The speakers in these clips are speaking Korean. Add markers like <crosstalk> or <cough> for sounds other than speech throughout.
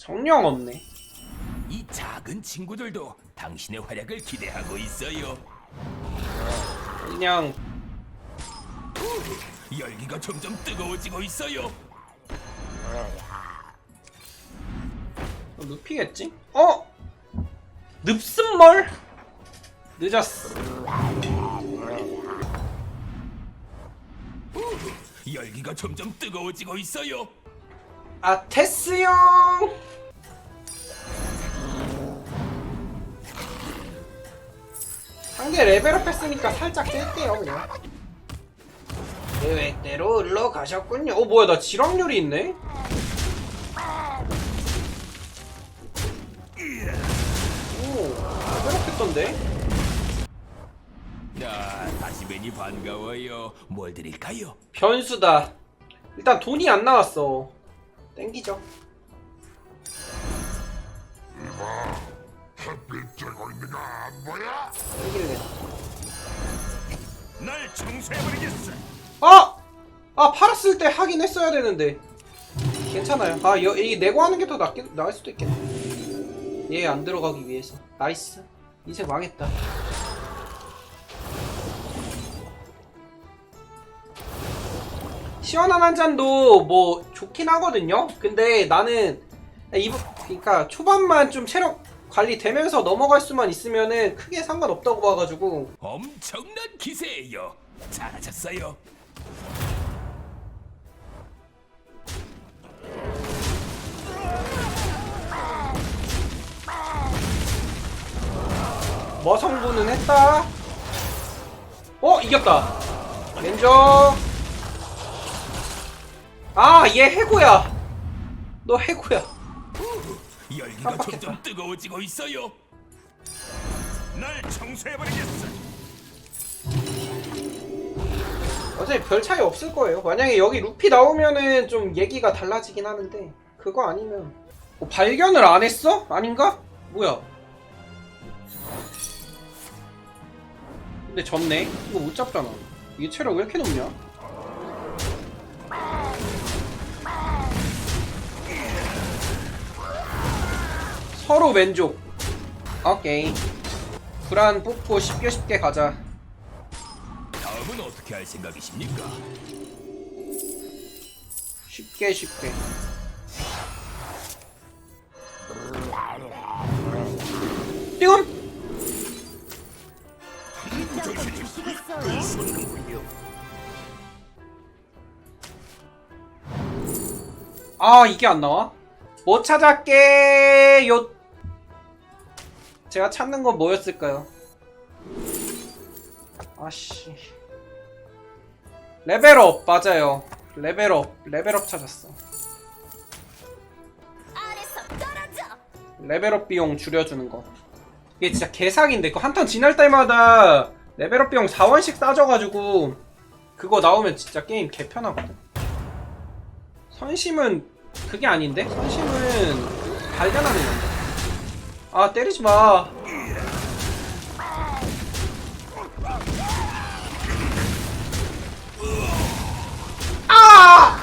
정령 없네. 이 작은 친구들도 당신의 활약을 기대하고 있어요. 그냥 열기가 점점 뜨거워지고 있어요. 눕히겠지? 어? 늪슨멀? 늦었어. 열기가 점점 뜨거워지고 있어요. 아 테스 형. 상대 레벨업 했으니까 살짝 뗄게요 그냥. 계획대로 흘러가셨군요. 어 뭐야 나 지렁률이 있네? 오 레벨업 했던데? 아, 다시 뵈니 반가워요. 뭘 드릴까요? 변수다. 일단 돈이 안 나왔어. 땡기죠. 햇빛 쬐고 있는 거 안 보여? 땡길래. 날 청소해버리겠어. 아! 아 팔았을 때 하긴 했어야 되는데 괜찮아요 아 여, 이 내고 하는 게 더 낫긴 나을 수도 있겠네 얘 안 들어가기 위해서 나이스 인생 망했다 시원한 한 잔도 뭐 좋긴 하거든요 근데 나는 이부 그러니까 초반만 좀 체력 관리되면서 넘어갈 수만 있으면은 크게 상관없다고 봐가지고 엄청난 기세예요. 잘하셨어요. 머성부는 했다. 어 이겼다. 왼쪽. 아 얘 해고야. 너 해고야. 열기가 깜빡했다. 점점 뜨거워지고 있어요. 날 청소해버리겠어. 어차피 별 차이 없을 거예요. 만약에 여기 루피 나오면은 좀 얘기가 달라지긴 하는데 그거 아니면 어, 발견을 안 했어? 아닌가? 뭐야? 근데 졌네. 이거 못 잡잖아. 이게 체력 왜 이렇게 높냐? 서로 왼쪽. 오케이. 불안 뽑고 쉽게 쉽게 가자. 다음은 어떻게 할 생각이십니까? 쉽게 쉽게. 띵엄! 아 이게 안 나와? 뭐 찾았게요? 제가 찾는 건 뭐였을까요? 아씨 레벨업 맞아요 레벨업 레벨업 찾았어. 레벨업 비용 줄여주는 거. 이게 진짜 개사기인데, 그 한턴 지날 때마다 레벨업 비용 4원씩 따져가지고, 그거 나오면 진짜 게임 개편하거든. 선심은 그게 아닌데? 선심은 발견하는 건데. 아, 때리지 마. 아!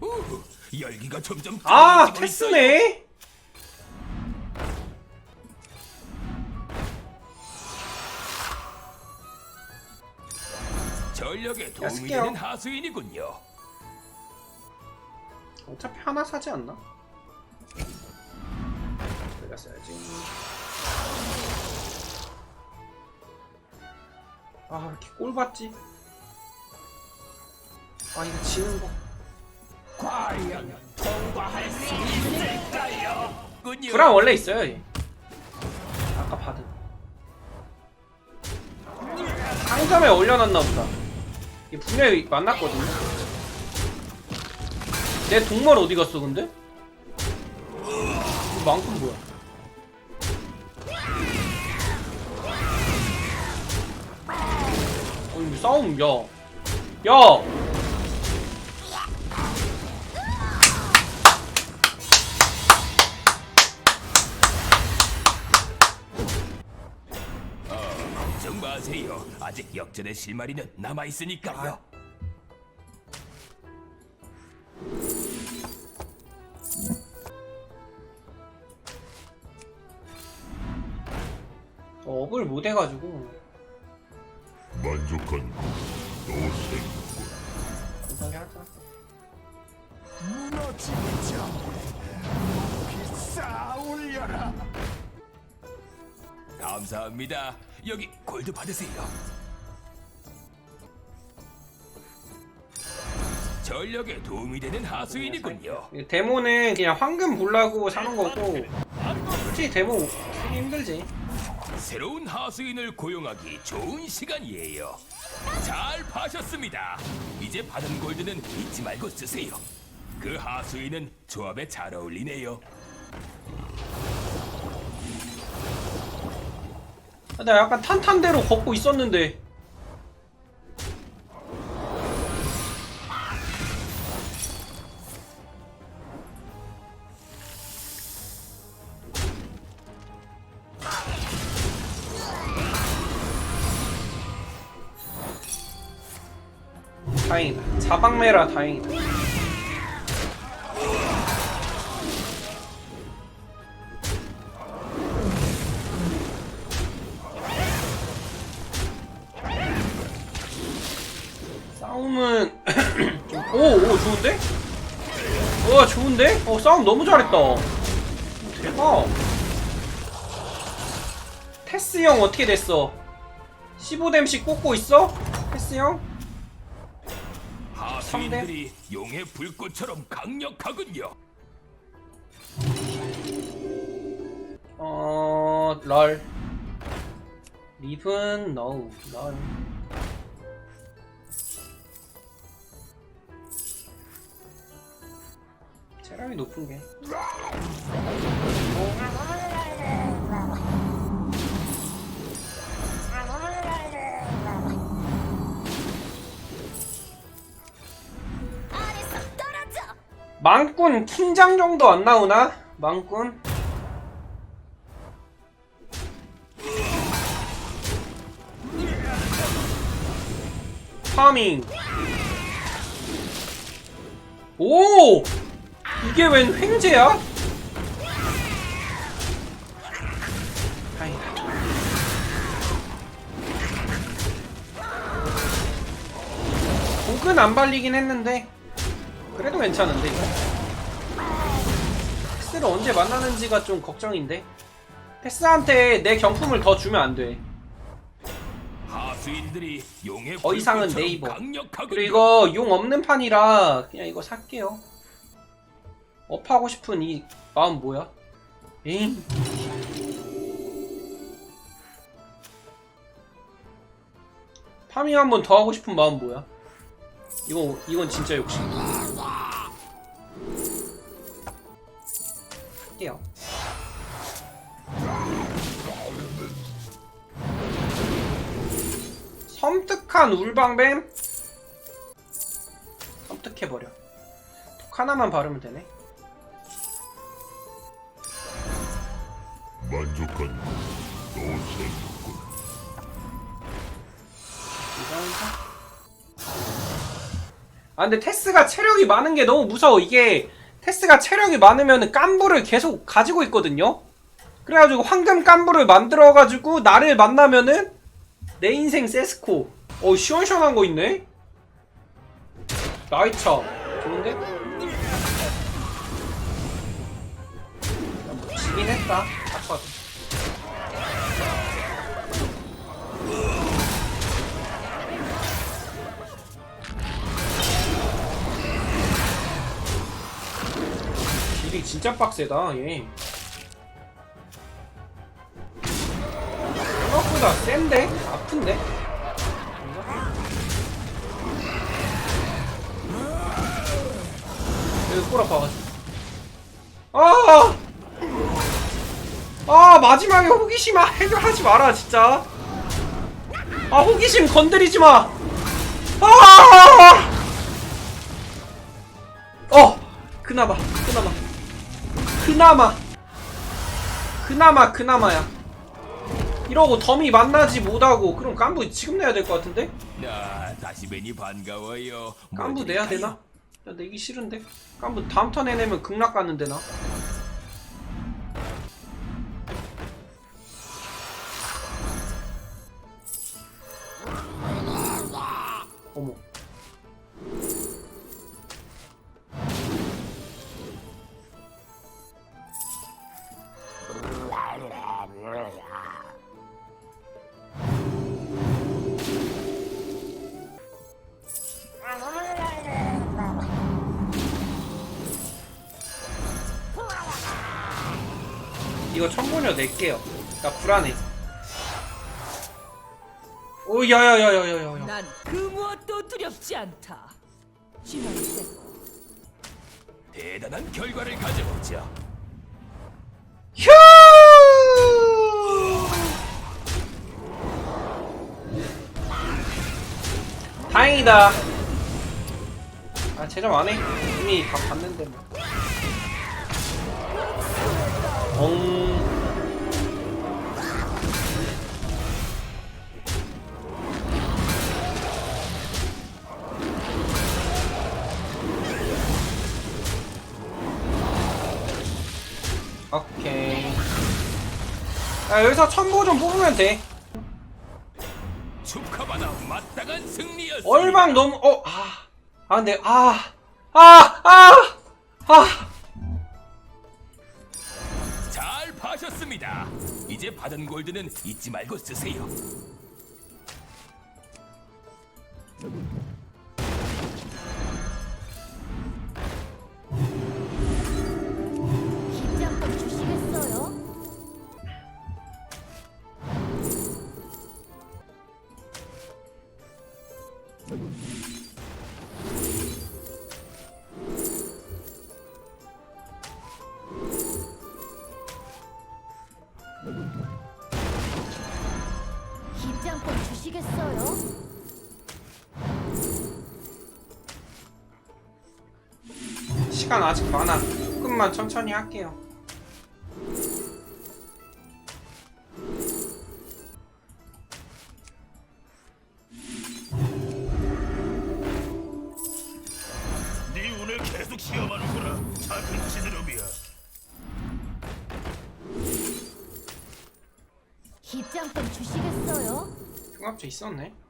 우, 열기가 점점 아. 테스네? 전력에 도움이. 되는 하수인이군요. 어차피 하나 사지 않나? 내가 써야지. 아, 왜 이렇게 꼴 받지? 아, 이거 지는 거. 과연 통과할 수 있을까요? 불안 원래 있어요, 얘. 아까 받은. 상점에 올려놨나 보다. 얘 분명히 만났거든요. 내 동물 어디 갔어, 근데? 이 만큼 뭐야? 어이, 뭐 싸움, 야. 야! 걱정 마세요. 아직 역전의 실마리는 남아 있으니까요. 업을 못 해가지고 만족한 노생 못하게 할까? 자물에 높이 쌓아 올려라 감사합니다. 여기 골드 받으세요. 전력에 도움이 되는 하수인이군요. 이 데모는 그냥 황금 보려고 사는 거고 솔직히 데모 쓰기 힘들지 새로운 하수인을 고용하기 좋은 시간이에요. 잘 파셨습니다. 이제 받은 골드는 잊지 말고 쓰세요. 그 하수인은 조합에 잘 어울리네요. 나 약간 탄탄대로 걷고 있었는데 다행이다 자방매라 다행이다 싸움은 <clears throat> 좀... 오, 오 좋은데? 와 좋은데? 어 싸움 너무 잘했다 오, 대박 테스 형 어떻게 됐어? 15뎀씩 꽂고 있어? 테스 형? 하수인들이 용의 불꽃처럼 강력하군요. 어... 럴. 리븐 노우 럴. 체력이 높은 게 망꾼 킹장 정도 안 나오나? 망꾼? 파밍 오! 이게 웬 횡재야? 곡은 안 발리긴 했는데 그래도 괜찮은데 이거 패스를 언제 만나는지가 좀 걱정인데 패스한테 내 경품을 더 주면 안돼 더 이상은 네이버. 그리고 이거 용 없는 판이라 그냥 이거 살게요. 업하고 싶은 이 마음 뭐야? 에잉. 파밍 한 번 더 하고 싶은 마음 뭐야? 이거 이건 진짜 욕심. 할게요. 섬뜩한 울방뱀? 섬뜩해버려. 톡 하나만 바르면 되네. 만족한 이상한가? 아 근데 테스가 체력이 많은 게 너무 무서워. 이게 테스가 체력이 많으면 깐부를 계속 가지고 있거든요. 그래가지고 황금 깐부를 만들어가지고 나를 만나면은 내 인생 세스코. 어 시원시원한 거 있네. 나이차 좋은데? 뭐 지긴 했다. 딱봐 딜이 진짜 빡세다 얘 생각보다 센데? 아픈데? 여기 꼬라박아가지고 아! 아 마지막에 호기심 아, 해결하지 마라 진짜 아 호기심 건드리지 마 아! 어! 그나마 그나마 그나마 그나마 그나마야 이러고 덤이 만나지 못하고 그럼 깐부 지금 내야 될 것 같은데? 아, 다시 뵈니 반가워요. 깐부 뭐 내야? 되나? 야 내기 싫은데 깐부 다음 턴에 내면 극락 가는데 나 낼게요. 나 불안해. 오 야야야야야야. 난 그 무엇도 두렵지 않다. 신원생 대단한 결과를 가져오죠. 휴! 다행이다. 아, 제점 안 해. 이미 다 봤는데 뭐. 엉. 야, 여기서 천보 좀 뽑으면 돼. 축하받아 마땅한 승리였습니다. 얼방 너무 어 아. 아 근데 아. 아! 아! 아! 잘 파셨습니다. 이제 받은 골드는 잊지 말고 쓰세요. 시간 아직 많아. 조금만 천천히 할게요. 네 운을 계속 시험하는구나. 작은 지느러미야. 긴장감 주시겠어요? 흉합체 있었네.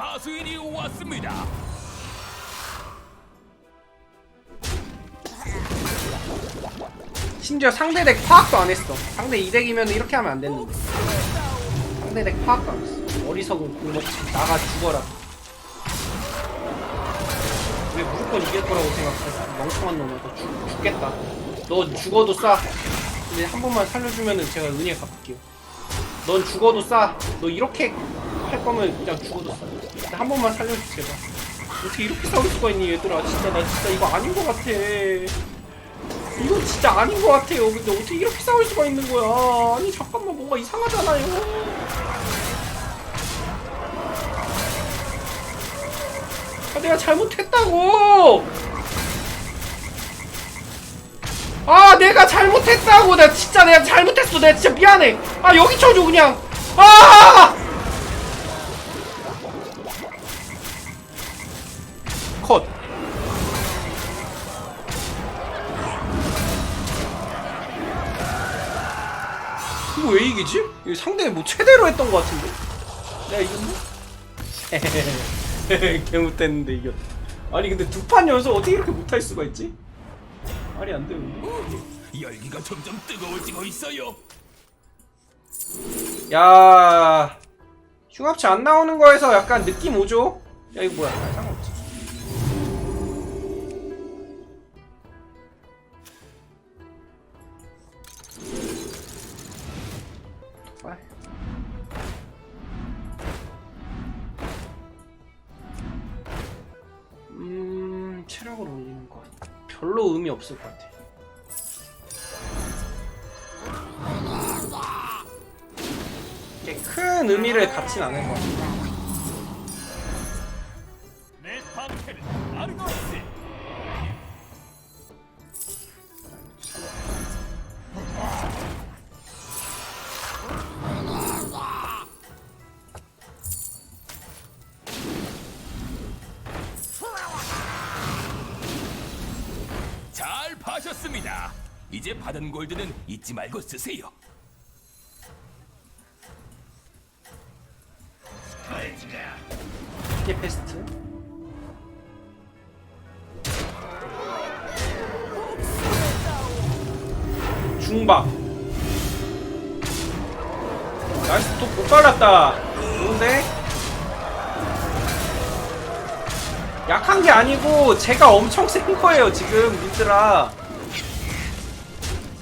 하수인이 왔습니다. 심지어 상대 덱 파악도 안 했어. 상대 2덱이면 이렇게 하면 안 되는데. 상대 덱 파악도 안 했어. 어리석은 공먹 나가 죽어라. 왜 무조건 이길 거라고 생각해? 멍청한 놈아. 너 죽, 죽겠다. 너 죽어도 싸. 근데 한 번만 살려주면은 제가 은혜 갚을게요. 넌 죽어도 싸. 너 이렇게 할 거면 그냥 죽어도 싸. 한 번만 살려줘 제발. 어떻게 이렇게 싸울 수가 있니 얘들아. 진짜 나 진짜 이거 아닌 것 같아. 이건 진짜 아닌 것 같아요. 근데 어떻게 이렇게 싸울 수가 있는 거야? 아니 잠깐만 뭔가 이상하잖아요. 아, 내가 잘못했다고. 아 내가 잘못했다고. 나 진짜 내가 잘못했어. 내가 진짜 미안해. 아 여기 쳐줘 그냥. 아! 이거 왜 이기지? 상대 뭐 최대로 했던 것 같은데? 내가 이겼나? <laughs> 개못했는데 이겼. 아니 근데 두 판 연속 어떻게 이렇게 못할 수가 있지? 말이 안 되는데. 열기가 점점 뜨거워지고 있어요. 야 흉합체 안 나오는 거에서 약간 느낌 오죠? 야 이거 뭐야? 아, 상관없 없을 것 같아. 이게 큰 의미를 갖진 않을 것 같아. 골드는 잊지 말고 쓰세요. 이게 베스트. 중박. 나이스 톱못 발랐다. 좋은데? 약한 게 아니고 제가 엄청 센 거예요 지금 민들아.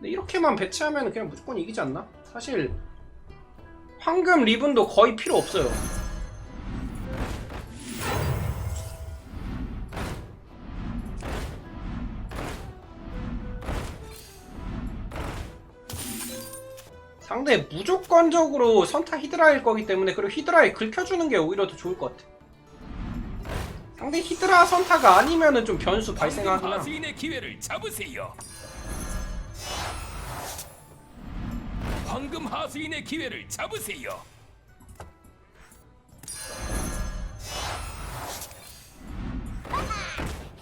근데 이렇게만 배치하면 그냥 무조건 이기지 않나? 사실 황금 리븐도 거의 필요 없어요. 상대 무조건적으로 선타 히드라일 거기 때문에 그리고 히드라에 긁혀주는 게 오히려 더 좋을 것 같아. 상대 히드라 선타가 아니면은 좀 변수 발생하긴 함 황금 하수인의 기회를 잡으세요.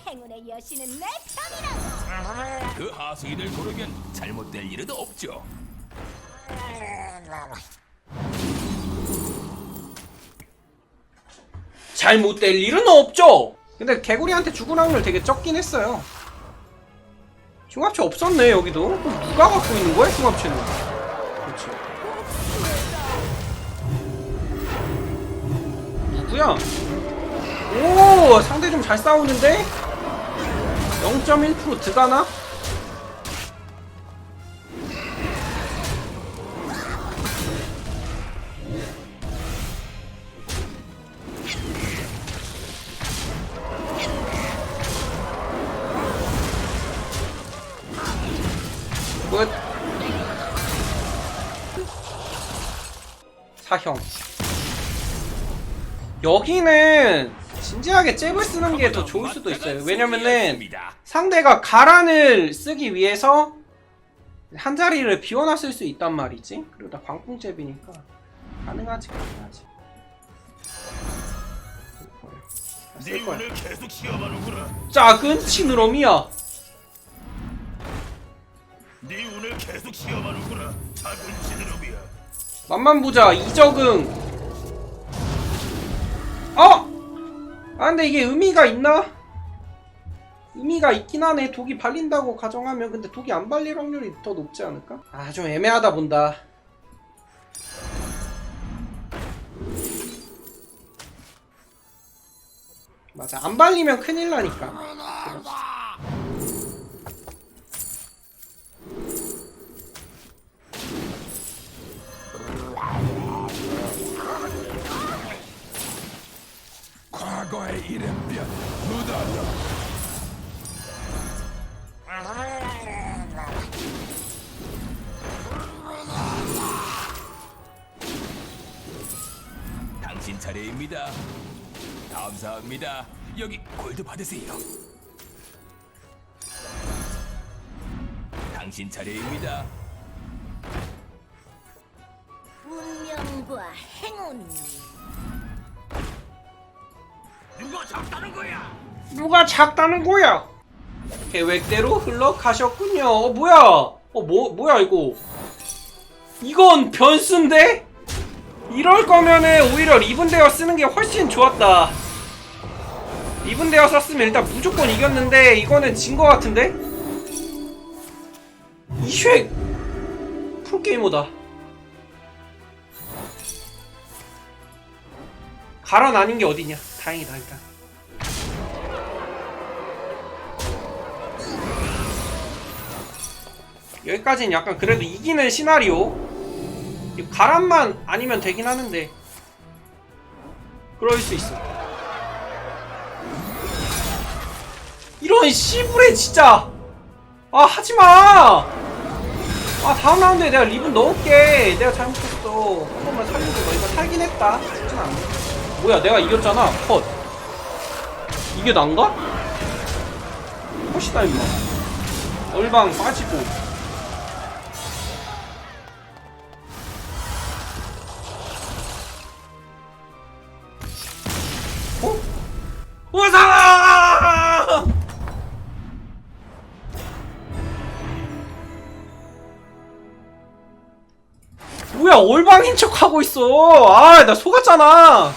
행운의 여신은 내 편이라고. 그 하수인을 고르면 잘못될 일은 없죠. 잘못될 일은 없죠. 근데 개구리한테 죽을 확률 되게 적긴 했어요. 중합체 없었네 여기도. 누가 갖고 있는 거야 중합체는? 그렇지. 누구야? 오 상대 좀 잘 싸우는데? 0.1% 드가나? 사형. 여기는 진지하게 잽을 쓰는 게 더 좋을 수도 있어요. 왜냐면은 상대가 가란을 쓰기 위해서 한 자리를 비워놨을 수 있단 말이지. 그리고 다 광풍 잽이니까 가능하지, 가능하지. 작은 치느러미야. 네 운을 계속 시험하는구나. 작은 지느러미야. 맛만 보자 이적응 어? 아 근데 이게 의미가 있나? 의미가 있긴 하네 독이 발린다고 가정하면 근데 독이 안 발릴 확률이 더 높지 않을까? 아 좀 애매하다 본다 맞아 안 발리면 큰일 나니까 과거의 이름변 묻어라. 당신 차례입니다. 감사합니다. 여기 골드 받으세요. 당신 차례입니다. 운명과 행운. 작다는 거야? 누가 작다는 거야? 계획대로 흘러가셨군요. 어, 뭐야? 어, 뭐, 뭐야, 이거? 이건 변수인데? 이럴 거면은 오히려 리븐데어 쓰는 게 훨씬 좋았다. 리븐데어 썼으면 일단 무조건 이겼는데, 이거는 진 거 같은데? 이쉐! 프로게이머다. 가란 아닌 게 어디냐. 다행이다, 일단. 여기까지는 약간 그래도 이기는 시나리오? 가람만 아니면 되긴 하는데 그럴 수 있어. 이런 시부레 진짜. 아 하지마! 아 다음 라운드에 내가 리븐 넣을게. 내가 잘못했어. 한 번만 살려줘. 너희가 살긴 했다. 쉽진 않네. 뭐야 내가 이겼잖아. 컷. 이게 난가? 컷이다 임마. 얼방 빠지고. 올방인 척 하고 있어. 아, 나 속았잖아.